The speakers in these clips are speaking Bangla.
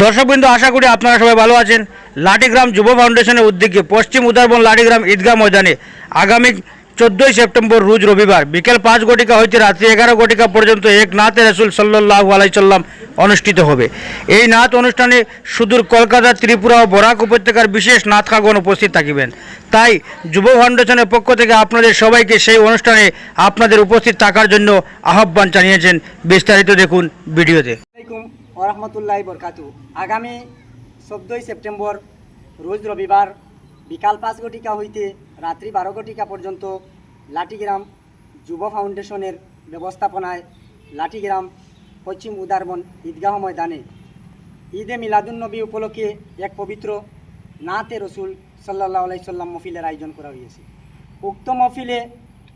দর্শকবৃন্দ, আশা করি আপনারা সবাই ভালো আছেন। লাঠিগ্রাম যুব ফাউন্ডেশনের উদ্যোগে পশ্চিম উদারবন লাঠিগ্রাম ঈদগাহ ময়দানে আগামী চোদ্দোই সেপ্টেম্বর, রোজ রবিবার বিকেল পাঁচ ঘটিকা হইতে রাত্রি এগারো ঘটিকা পর্যন্ত এক নাথ রসুল সাল্লাহ আলাইসাল্লাম অনুষ্ঠিত হবে। এই নাথ অনুষ্ঠানে সুদূর কলকাতা, ত্রিপুরা ও বরাক উপত্যকার বিশেষ নাথ নাথকাগণ উপস্থিত থাকিবেন। তাই যুব ফাউন্ডেশনের পক্ষ থেকে আপনাদের সবাইকে সেই অনুষ্ঠানে আপনাদের উপস্থিত থাকার জন্য আহ্বান জানিয়েছেন। বিস্তারিত দেখুন ভিডিওতে। ওরহমতুল্লাহ বরকাতু আগামী চোদ্দোই সেপ্টেম্বর, রোজ রবিবার, বিকাল পাঁচ ঘটিকা হইতে রাত্রি বারো ঘটিকা পর্যন্ত লাঠিগ্রাম যুব ফাউন্ডেশনের ব্যবস্থাপনায় লাঠিগ্রাম পশ্চিম উদারবন ঈদগাহ ময়দানে ঈদে মিলাদুন্নবী উপলক্ষে এক পবিত্র নাতে রসুল সাল্লাহ আলাইসাল্লাম মফিলের আয়োজন করা হয়েছে উক্ত মফিলে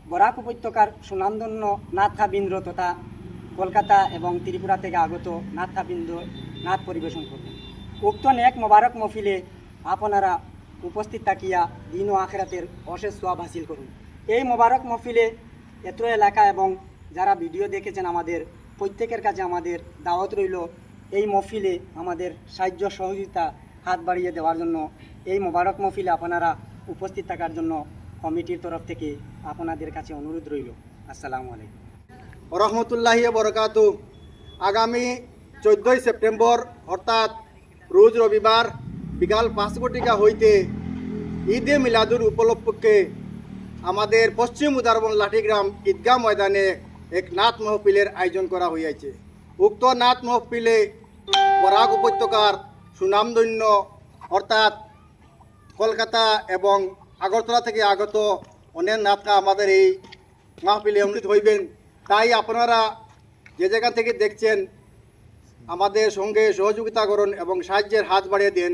বরাক উপত্যকার সুনামধন্য নাথাবৃন্দ্র তথা কলকাতা এবং ত্রিপুরা থেকে আগত নাথাবৃন্দ নাথ পরিবেশন করবেন। উক্ত নেক মোবারক মফিলে আপনারা উপস্থিত থাকিয়া দিন ও আখেরাতের অশেষ সোয়াব হাসিল করুন। এই মোবারক মফিলে এত্র এলাকা এবং যারা ভিডিও দেখেছেন আমাদের, প্রত্যেকের কাছে আমাদের দাওয়াত রইল এই মফিলে আমাদের সাহায্য সহযোগিতা হাত বাড়িয়ে দেওয়ার জন্য। এই মোবারক মফিলে আপনারা উপস্থিত থাকার জন্য কমিটির তরফ থেকে আপনাদের কাছে অনুরোধ রইল। আসসালামু আলাইকুম। রহমতুল্লাহি বরকাতু। আগামী চোদ্দোই সেপ্টেম্বর, অর্থাৎ রোজ রবিবার বিকাল পাঁচ ঘটিকা হইতে ঈদে মিলাদুর উপলক্ষে আমাদের পশ্চিম উদারবন লাঠিগ্রাম ঈদগাহ ময়দানে এক নাথ মহফিলের আয়োজন করা হইয়াছে। উক্ত নাথ মহফিলে বরাক উপত্যকার সুনামধন্য, অর্থাৎ কলকাতা এবং আগরতলা থেকে আগত অনেক নাথরা আমাদের এই মাহফিলে অনুষ্ঠিত হইবেন। তাই আপনারা যে জায়গা থেকে দেখছেন, আমাদের সঙ্গে সহযোগিতা করুন এবং সাহায্যের হাত বাড়িয়ে দেন।